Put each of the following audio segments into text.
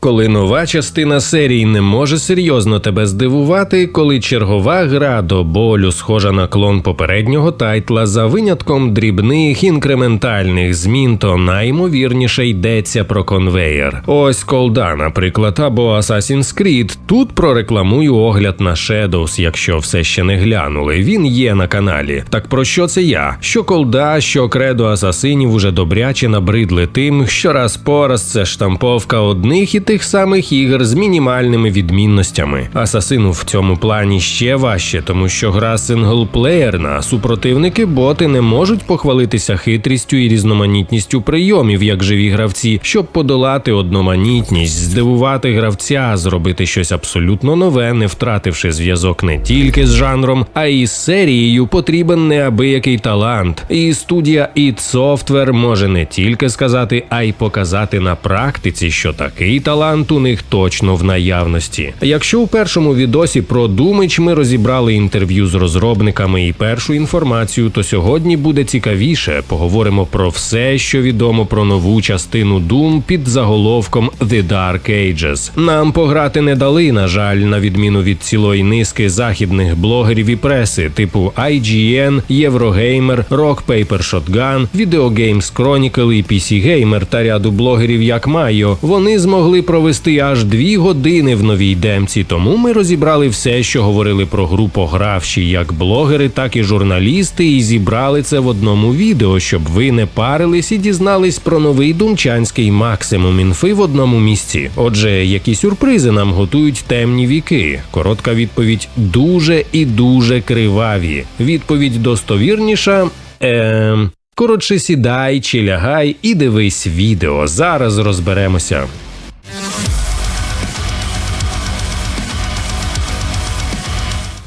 Коли нова частина серії не може серйозно тебе здивувати, коли чергова гра до болю схожа на клон попереднього тайтла за винятком дрібних інкрементальних змін, то наймовірніше йдеться про конвеєр. Ось колда, наприклад, або Assassin's Creed. Тут прорекламую огляд на Shadows, якщо все ще не глянули. Він є на каналі. Так про що це я? Що колда, що кредо асасинів уже добряче набридли тим, що раз по раз це штамповка одних і тих самих ігор з мінімальними відмінностями. Асасину в цьому плані ще важче, тому що гра синглплеєрна, супротивники боти не можуть похвалитися хитрістю і різноманітністю прийомів, як живі гравці, щоб подолати одноманітність, здивувати гравця, зробити щось абсолютно нове, не втративши зв'язок не тільки з жанром, а й з серією потрібен неабиякий талант. І студія id Software може не тільки сказати, а й показати на практиці, що такий талант у них точно в наявності. Якщо у першому відосі про Думич ми розібрали інтерв'ю з розробниками і першу інформацію, то сьогодні буде цікавіше. Поговоримо про все, що відомо про нову частину Doom під заголовком The Dark Ages. Нам пограти не дали, на жаль, на відміну від цілої низки західних блогерів і преси, типу IGN, Eurogamer, Rock Paper Shotgun, Video Games Chronicle і PC Gamer та ряду блогерів як Майо. Вони змогли провести аж дві години в новій демці, тому ми розібрали все, що говорили про гру погравші, як блогери, так і журналісти, і зібрали це в одному відео, щоб ви не парились і дізнались про новий думчанський максимум інфи в одному місці. Отже, які сюрпризи нам готують темні віки? Коротка відповідь дуже і дуже криваві. Відповідь достовірніша. Ем... Коротше, сідай чи лягай і дивись відео. Зараз розберемося.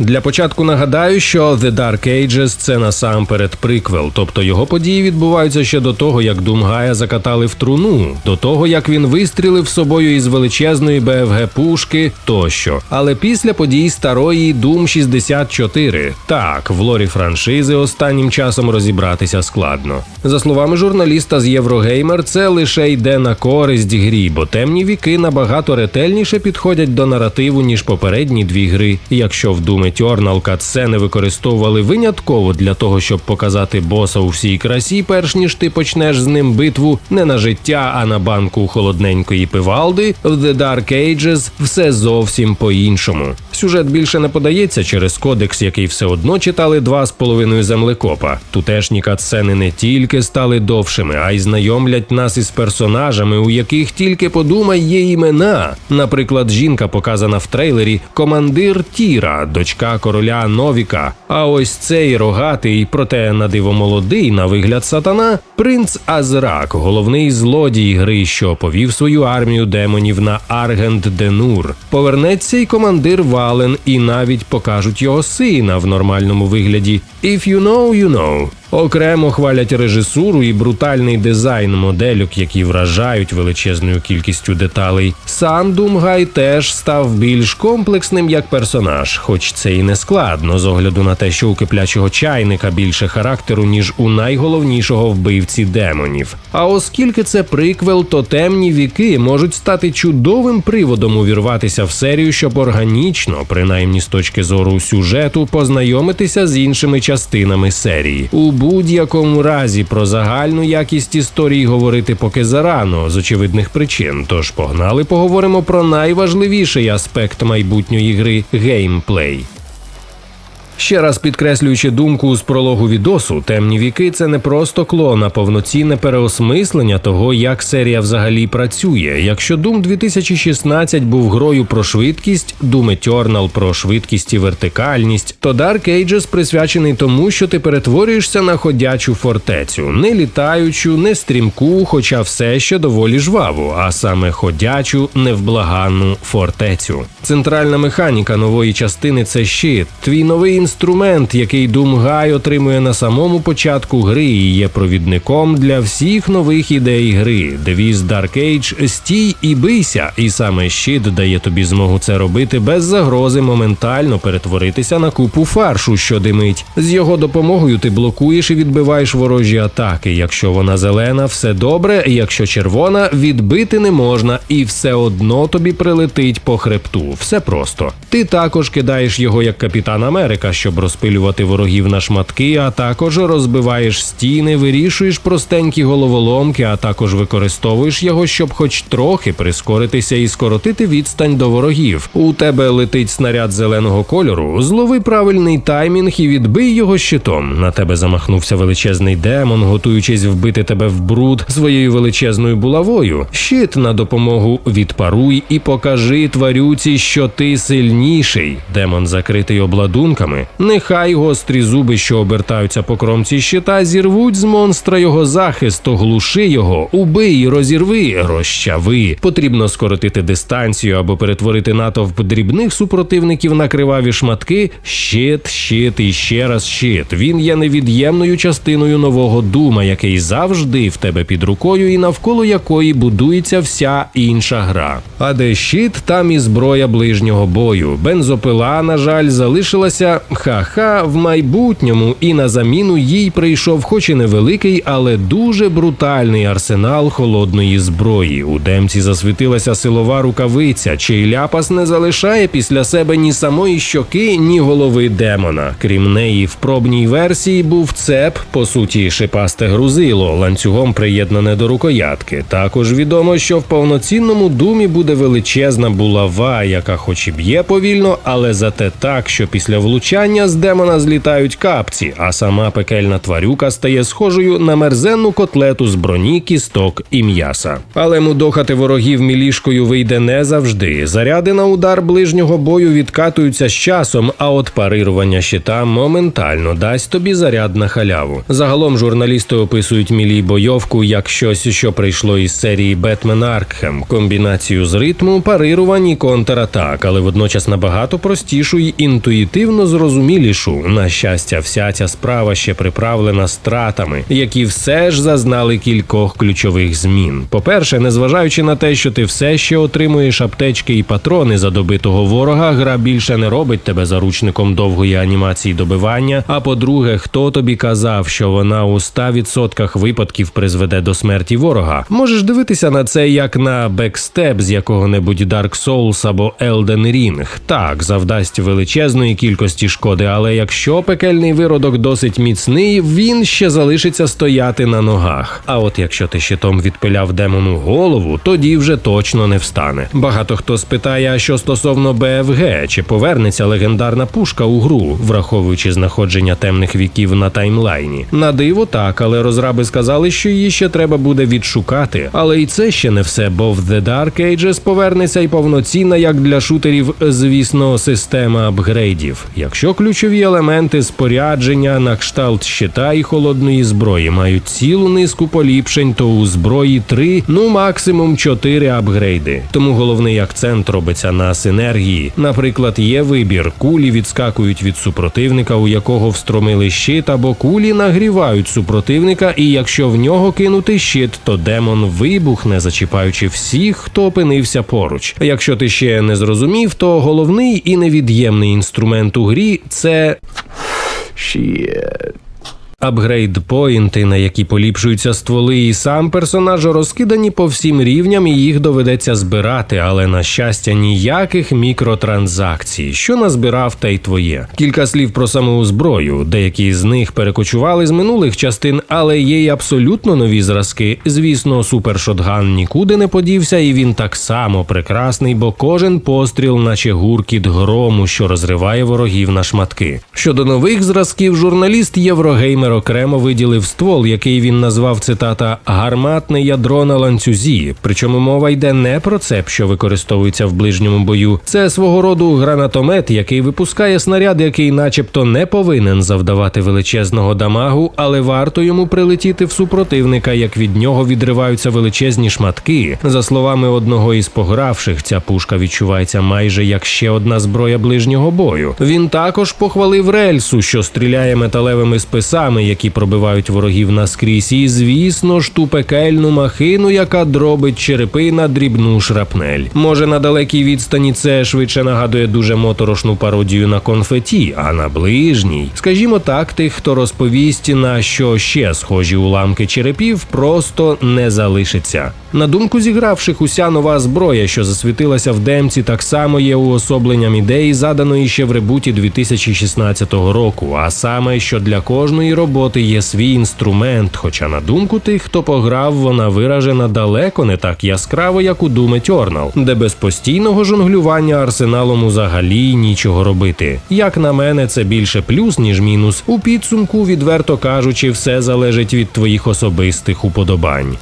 Для початку нагадаю, що The Dark Ages – це насамперед приквел, тобто його події відбуваються ще до того, як Думгая закатали в труну, до того як він вистрілив собою із величезної БФГ пушки тощо. Але після подій старої Doom 64. Так, в лорі франшизи останнім часом розібратися складно. За словами журналіста з Єврогеймер, це лише йде на користь грі, бо темні віки набагато ретельніше підходять до наративу ніж попередні дві гри. Якщо в Doom Eternal катсцени використовували винятково для того, щоб показати боса у всій красі, перш ніж ти почнеш з ним битву не на життя, а на банку холодненької пивалди, в The Dark Ages все зовсім по-іншому. Сюжет більше не подається через кодекс, який все одно читали два з половиною землекопа. Тутешні катсцени не тільки стали довшими, а й знайомлять нас із персонажами, у яких тільки подумай є імена. Наприклад, жінка показана в трейлері командир Тіра, дочка короля Новіка. А ось цей рогатий, проте на диво молодий на вигляд сатана, принц Азрак, головний злодій гри, що повів свою армію демонів на Аргент Денур. Повернеться й командир Вален, і навіть покажуть його сина в нормальному вигляді. If you know, you know. Окремо хвалять режисуру і брутальний дизайн модельок, які вражають величезною кількістю деталей. Сам Думгай теж став більш комплексним як персонаж, хоч це і не складно з огляду на те, що у киплячого чайника більше характеру, ніж у найголовнішого вбивці демонів. А оскільки це приквел, то темні віки можуть стати чудовим приводом увірватися в серію, щоб органічно, принаймні з точки зору сюжету, познайомитися з іншими частинами серії. У будь-якому разі про загальну якість історії говорити поки зарано з очевидних причин. Тож погнали, поговоримо про найважливіший аспект майбутньої гри геймплей. Ще раз підкреслюючи думку з прологу відосу, темні віки це не просто клон, а повноцінне переосмислення того, як серія взагалі працює. Якщо Doom 2016 був грою про швидкість, Doom Eternal про швидкість і вертикальність, то Dark Ages присвячений тому, що ти перетворюєшся на ходячу фортецю, не літаючу, не стрімку, хоча все ще доволі жваву, а саме ходячу, невблаганну фортецю. Центральна механіка нової частини це щит, твій новий інструмент який Думгай отримує на самому початку гри і є провідником для всіх нових ідей гри. Девіз Dark Age стій і бийся, і саме щит дає тобі змогу це робити без загрози моментально перетворитися на купу фаршу, що димить. З його допомогою ти блокуєш і відбиваєш ворожі атаки. Якщо вона зелена, все добре. Якщо червона, відбити не можна, і все одно тобі прилетить по хребту. Все просто. Ти також кидаєш його як капітан Америка, щоб розпилювати ворогів на шматки, а також розбиваєш стіни, вирішуєш простенькі головоломки, а також використовуєш його, щоб хоч трохи прискоритися і скоротити відстань до ворогів. У тебе летить снаряд зеленого кольору. Злови правильний таймінг і відбий його щитом. На тебе замахнувся величезний демон, готуючись вбити тебе в бруд своєю величезною булавою. Щит на допомогу відпаруй і покажи тварюці, що ти сильніший. Демон закритий обладунками. Нехай гострі зуби, що обертаються по кромці щита, зірвуть з монстра його захист, оглуши його, убий, розірви, розчави. Потрібно скоротити дистанцію або перетворити натовп дрібних супротивників на криваві шматки. Щит, щит і ще раз щит. Він є невід'ємною частиною нового дума, який завжди в тебе під рукою, і навколо якої будується вся інша гра. А де щит, там і зброя ближнього бою. Бензопила, на жаль, залишилася ха-ха в майбутньому, і на заміну їй прийшов, хоч і невеликий, але дуже брутальний арсенал холодної зброї. У демці засвітилася силова рукавиця, чий ляпас не залишає після себе ні самої щоки, ні голови демона. Крім неї, в пробній версії був цеп, по суті, шипасте грузило, ланцюгом приєднане до рукоятки. Також відомо, що в повноцінному думі буде величезна булава, яка хоч і б'є повільно, але зате так, що після влучання з демона злітають капці, а сама пекельна тварюка стає схожою на мерзенну котлету з броні, кісток і м'яса. Але мудохати ворогів мілішкою вийде не завжди. Заряди на удар ближнього бою відкатуються з часом, а от парирування щита моментально дасть тобі заряд на халяву. Загалом журналісти описують мілі бойовку як щось, що прийшло із серії Бетмен Аркхем, комбінацію з ритму, парирувань і контратак, але водночас набагато простішу й інтуїтивно зрозумілішу. На щастя, вся ця справа ще приправлена стратами, які все ж зазнали кількох ключових змін. По-перше, незважаючи на те, що ти все ще отримуєш аптечки і патрони за добитого ворога, гра більше не робить тебе заручником довгої анімації добивання. А по-друге, хто тобі казав, що вона у 100% випадків призведе до смерті ворога? Можеш дивитися на це як на бекстеп з якого-небудь Dark Souls або Elden Ring. Так, завдасть величезної кількості шкоди, але якщо пекельний виродок досить міцний, він ще залишиться стояти на ногах. А от якщо ти щитом відпиляв демону голову, тоді вже точно не встане. Багато хто спитає, а що стосовно БФГ, чи повернеться легендарна пушка у гру, враховуючи знаходження темних віків на таймлайні. На диво так, але розраби сказали, що її ще треба буде відшукати. Але і це ще не все, бо в The Dark Ages повернеться й повноцінна, як для шутерів, звісно, система апгрейдів. Якщо ключові елементи спорядження на кшталт щита і холодної зброї мають цілу низку поліпшень, то у зброї 3, ну максимум 4 апгрейди. Тому головний акцент робиться на синергії. Наприклад, є вибір: кулі відскакують від супротивника, у якого встромили щит, або кулі нагрівають супротивника, і якщо в нього кинути щит, то демон вибухне, зачіпаючи всіх, хто опинився поруч. Якщо ти ще не зрозумів, то головний і невід'ємний інструмент у грі це Shit. Апгрейд-поінти, на які поліпшуються стволи, і сам персонаж розкидані по всім рівням, і їх доведеться збирати, але на щастя, ніяких мікротранзакцій. Що назбирав, те й твоє. Кілька слів про саму зброю. Деякі з них перекочували з минулих частин, але є й абсолютно нові зразки. Звісно, супершотган нікуди не подівся, і він так само прекрасний, бо кожен постріл, наче гуркіт грому, що розриває ворогів на шматки. Щодо нових зразків, журналіст Єврогеймер тепер окремо виділив ствол, який він назвав цитата гарматне ядро на ланцюзі. Причому мова йде не про цеп, що використовується в ближньому бою. Це свого роду гранатомет, який випускає снаряд, який, начебто, не повинен завдавати величезного дамагу, але варто йому прилетіти в супротивника, як від нього відриваються величезні шматки. За словами одного із погравших, ця пушка відчувається майже як ще одна зброя ближнього бою. Він також похвалив рельсу, що стріляє металевими списами, які пробивають ворогів наскрізь, і звісно ж ту пекельну махину, яка дробить черепи на дрібну шрапнель. Може на далекій відстані це швидше нагадує дуже моторошну пародію на конфеті, а на ближній, скажімо так, тих, хто розповість на що ще схожі уламки черепів, просто не залишиться. На думку зігравших, уся нова зброя, що засвітилася в демці, так само є уособленням ідеї, заданої ще в ребуті 2016 року. А саме, що для кожної роботи є свій інструмент. Хоча на думку тих, хто пограв, вона виражена далеко не так яскраво, як у Думе Тьорнал, де без постійного жонглювання арсеналом взагалі нічого робити. Як на мене, це більше плюс ніж мінус. У підсумку, відверто кажучи, все залежить від твоїх особистих уподобань.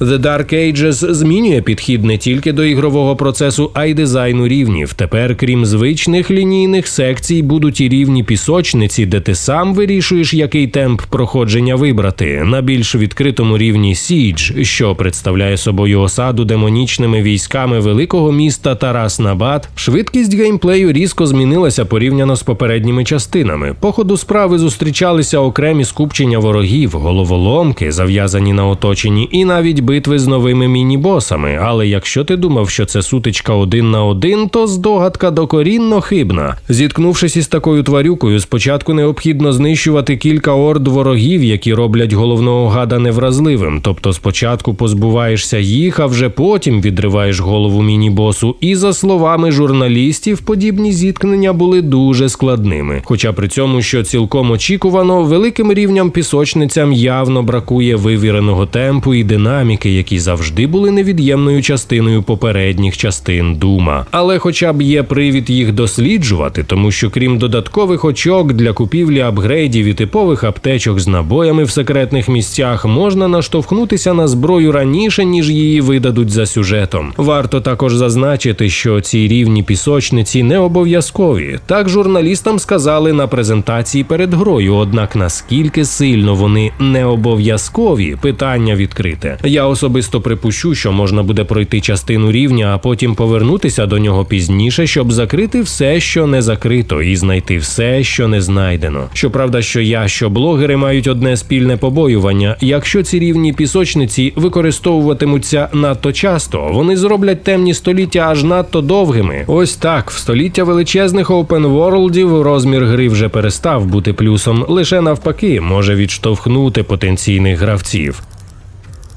The Dark Ages змінює підхід не тільки до ігрового процесу, а й дизайну рівнів. Тепер, крім звичних лінійних секцій, будуть і рівні пісочниці, де ти сам вирішуєш, який темп проходження вибрати. На більш відкритому рівні Siege, що представляє собою осаду демонічними військами великого міста Тарас Набат, швидкість геймплею різко змінилася порівняно з попередніми частинами. По ходу справи зустрічалися окремі скупчення ворогів, головоломки, зав'язані на оточенні, і навіть битви з новими міні-босами. Але якщо ти думав, що це сутичка один на один, то здогадка докорінно хибна. Зіткнувшись із такою тварюкою, спочатку необхідно знищувати кілька орд ворогів, які роблять головного гада невразливим. Тобто спочатку позбуваєшся їх, а вже потім відриваєш голову міні-босу. І за словами журналістів, подібні зіткнення були дуже складними. Хоча при цьому, що цілком очікувано, великим рівням пісочницям явно бракує вивіреного темпу і динаміки, які завжди були невід'ємною частиною попередніх частин Дума. Але хоча б є привід їх досліджувати, тому що крім додаткових очок для купівлі апгрейдів і типових аптечок з набоями в секретних місцях, можна наштовхнутися на зброю раніше, ніж її видадуть за сюжетом. Варто також зазначити, що ці рівні пісочниці не обов'язкові. Так журналістам сказали на презентації перед грою. Однак наскільки сильно вони не обов'язкові, питання відкрите. Я особисто припущу, що можна буде пройти частину рівня, а потім повернутися до нього пізніше, щоб закрити все, що не закрито, і знайти все, що не знайдено. Щоправда, що я, що блогери мають одне спільне побоювання. Якщо ці рівні пісочниці використовуватимуться надто часто, вони зроблять темні століття аж надто довгими. Ось так, в століття величезних опенворлдів розмір гри вже перестав бути плюсом, лише навпаки може відштовхнути потенційних гравців.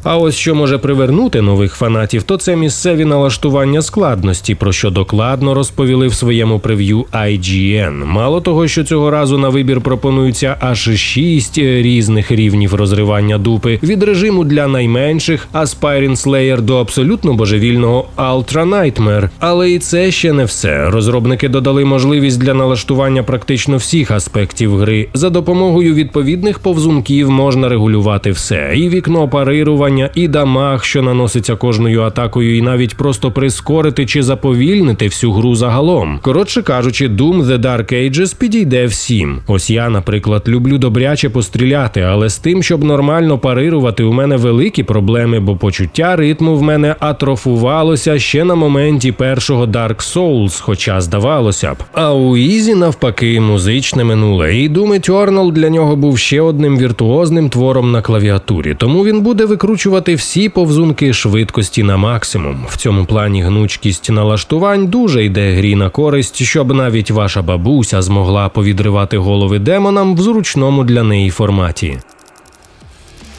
А ось що може привернути нових фанатів, то це місцеві налаштування складності, про що докладно розповіли в своєму прев'ю IGN. Мало того, що цього разу на вибір пропонуються аж шість різних рівнів розривання дупи від режиму для найменших Aspiring Slayer до абсолютно божевільного Ultra Nightmare. Але і це ще не все. Розробники додали можливість для налаштування практично всіх аспектів гри. За допомогою відповідних повзунків можна регулювати все: і вікно парирування, і дамаг, що наноситься кожною атакою, і навіть просто прискорити чи заповільнити всю гру загалом. Коротше кажучи, Doom The Dark Ages підійде всім. Ось я, наприклад, люблю добряче постріляти, але з тим, щоб нормально парирувати, у мене великі проблеми, бо почуття ритму в мене атрофувалося ще на моменті першого Dark Souls, хоча здавалося б. А у Ізі навпаки музичне минуле. І Doom Eternal для нього був ще одним віртуозним твором на клавіатурі, тому він буде викручувати всі повзунки швидкості на максимум. В цьому плані гнучкість налаштувань дуже йде грі на користь, щоб навіть ваша бабуся змогла повідривати голови демонам в зручному для неї форматі.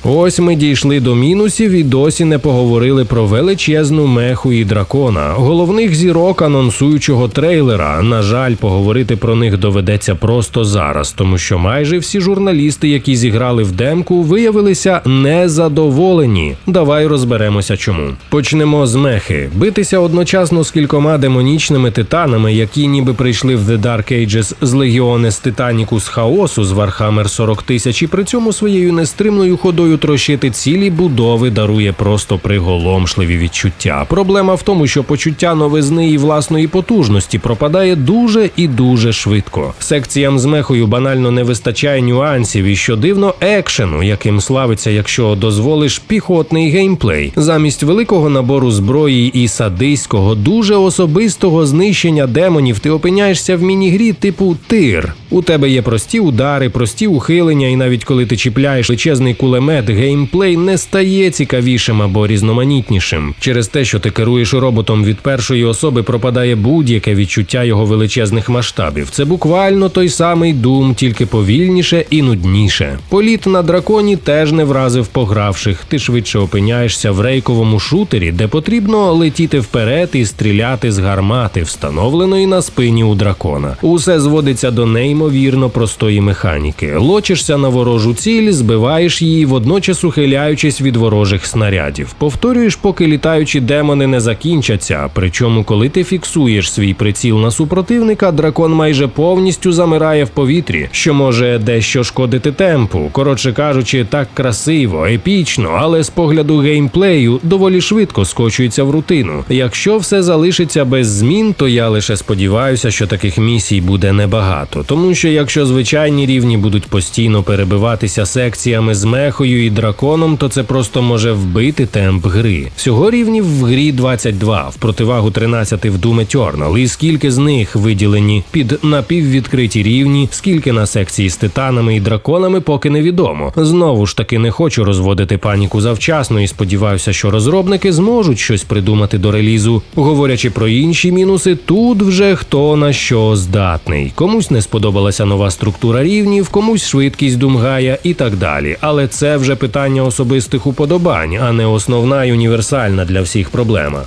Ось ми дійшли до мінусів і досі не поговорили про величезну меху і дракона, головних зірок анонсуючого трейлера. На жаль, поговорити про них доведеться просто зараз, тому що майже всі журналісти, які зіграли в демку, виявилися незадоволені. Давай розберемося, чому. Почнемо з мехи. Битися одночасно з кількома демонічними титанами, які ніби прийшли в The Dark Ages з Легіонес Титанікус Хаосу з Warhammer 40 тисяч, і при цьому своєю нестримною ходою трощити цілі будови дарує просто приголомшливі відчуття. Проблема в тому, що почуття новизни і власної потужності пропадає дуже і дуже швидко. Секціям з мехою банально не вистачає нюансів і що дивно екшену, яким славиться, якщо дозволиш піхотний геймплей, замість великого набору зброї і садиського, дуже особистого знищення демонів, ти опиняєшся в мінігрі типу тир. У тебе є прості удари, прості ухилення, і навіть коли ти чіпляєш величезний кулемет, геймплей не стає цікавішим або різноманітнішим. Через те, що ти керуєш роботом від першої особи, пропадає будь-яке відчуття його величезних масштабів. Це буквально той самий Doom, тільки повільніше і нудніше. Політ на драконі теж не вразив погравших. Ти швидше опиняєшся в рейковому шутері, де потрібно летіти вперед і стріляти з гармати, встановленої на спині у дракона. Усе зводиться до неймовірно простої механіки. Лочишся на ворожу ціль, збиваєш її, водночас ухиляючись від ворожих снарядів. Повторюєш, поки літаючі демони не закінчаться. Причому, коли ти фіксуєш свій приціл на супротивника, дракон майже повністю замирає в повітрі, що може дещо шкодити темпу. Коротше кажучи, так красиво, епічно, але з погляду геймплею доволі швидко скочується в рутину. Якщо все залишиться без змін, то я лише сподіваюся, що таких місій буде небагато. Тому що якщо звичайні рівні будуть постійно перебиватися секціями з мехою і драконом, то це просто може вбити темп гри. Всього рівнів в грі 22, в противагу 13 в Doom Eternal. І скільки з них виділені під напіввідкриті рівні, скільки на секції з титанами і драконами, поки невідомо. Знову ж таки не хочу розводити паніку завчасно і сподіваюся, що розробники зможуть щось придумати до релізу. Говорячи про інші мінуси, тут вже хто на що здатний. Комусь не сподобалася нова структура рівнів, комусь швидкість думгая і так далі. Але це вже питання особистих уподобань, а не основна й універсальна для всіх проблема.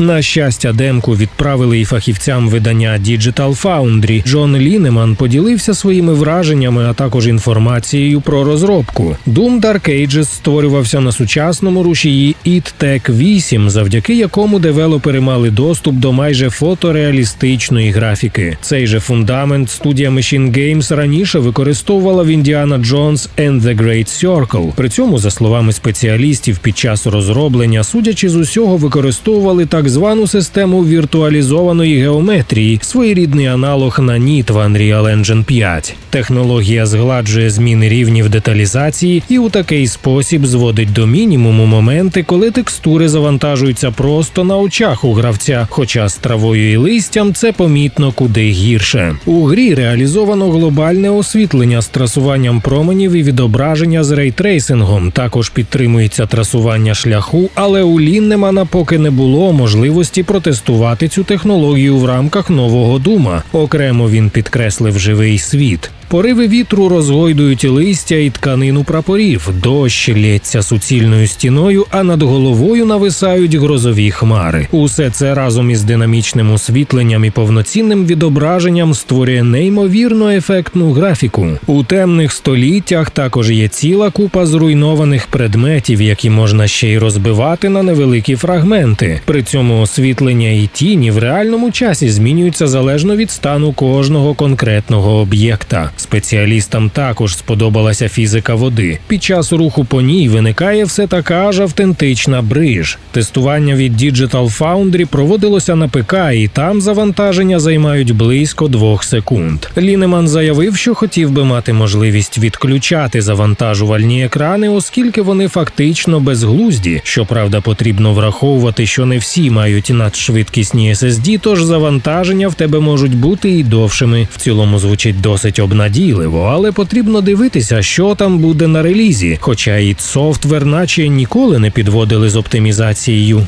На щастя, демку відправили і фахівцям видання Digital Foundry. Джон Лінеман поділився своїми враженнями, а також інформацією про розробку. Doom Dark Ages створювався на сучасному рушії id Tech 8, завдяки якому девелопери мали доступ до майже фотореалістичної графіки. Цей же фундамент студія Machine Games раніше використовувала в Indiana Jones and the Great Circle. При цьому, за словами спеціалістів, під час розроблення, судячи з усього, використовували так звану систему віртуалізованої геометрії, своєрідний аналог на NIT в Unreal Engine 5. Технологія згладжує зміни рівнів деталізації і у такий спосіб зводить до мінімуму моменти, коли текстури завантажуються просто на очах у гравця. Хоча з травою і листям це помітно куди гірше. У грі реалізовано глобальне освітлення з трасуванням променів і відображення з рейтрейсингом. Також підтримується трасування шляху, але у Ліннемана поки не було можливості протестувати цю технологію в рамках нового дума. Окремо він підкреслив живий світ. Пориви вітру розгойдують листя і тканину прапорів, дощ лється суцільною стіною, а над головою нависають грозові хмари. Усе це разом із динамічним освітленням і повноцінним відображенням створює неймовірно ефектну графіку. У темних століттях також є ціла купа зруйнованих предметів, які можна ще й розбивати на невеликі фрагменти. При цьому освітлення і тіні в реальному часі змінюються залежно від стану кожного конкретного об'єкта. Спеціалістам також сподобалася фізика води. Під час руху по ній виникає все така ж автентична бриж. Тестування від Digital Foundry проводилося на ПК, і там завантаження займають близько двох секунд. Лінеман заявив, що хотів би мати можливість відключати завантажувальні екрани, оскільки вони фактично безглузді. Щоправда, потрібно враховувати, що не всі мають надшвидкісні SSD, тож завантаження в тебе можуть бути і довшими. В цілому звучить досить обнадійливо, але потрібно дивитися, що там буде на релізі. Хоча і софтвер наче ніколи не підводили з оптимізацією.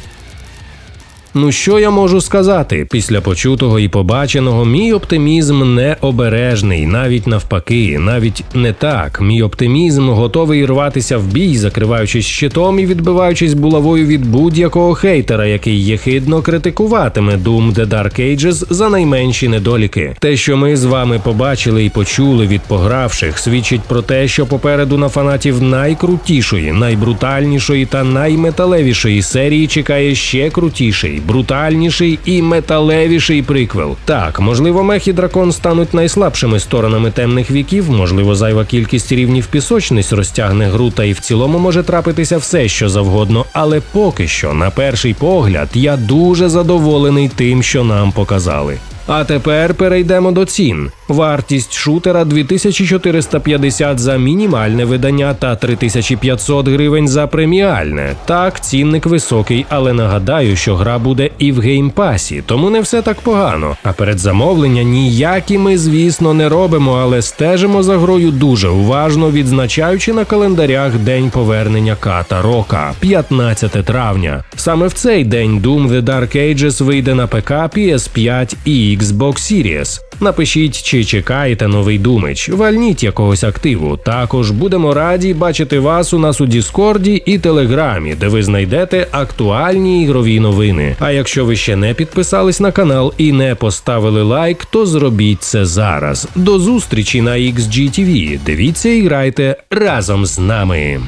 Ну що я можу сказати? Після почутого і побаченого мій оптимізм не обережний, навіть навпаки, навіть не так. Мій оптимізм готовий рватися в бій, закриваючись щитом і відбиваючись булавою від будь-якого хейтера, який єхидно критикуватиме Doom The Dark Ages за найменші недоліки. Те, що ми з вами побачили і почули від погравших, свідчить про те, що попереду на фанатів найкрутішої, найбрутальнішої та найметалевішої серії чекає ще крутіший, брутальніший і металевіший приквел. Так, можливо, мех і дракон стануть найслабшими сторонами темних віків, можливо, зайва кількість рівнів пісочниць розтягне гру, та і в цілому може трапитися все, що завгодно. Але поки що, на перший погляд, я дуже задоволений тим, що нам показали. А тепер перейдемо до цін. Вартість шутера 2450 за мінімальне видання та 3500 гривень за преміальне. Так, цінник високий, але нагадаю, що гра буде і в геймпасі, тому не все так погано. А передзамовлення ніякі ми, звісно, не робимо, але стежимо за грою дуже уважно, відзначаючи на календарях день повернення ката рока 15 травня. Саме в цей день Doom The Dark Ages вийде на ПК, PS5 і Xbox Series. Напишіть, чи чекаєте новий думич, вальніть якогось активу. Також будемо раді бачити вас у нас у Діскорді і Телеграмі, де ви знайдете актуальні ігрові новини. А якщо ви ще не підписались на канал і не поставили лайк, то зробіть це зараз. До зустрічі на XGTV. Дивіться і грайте разом з нами.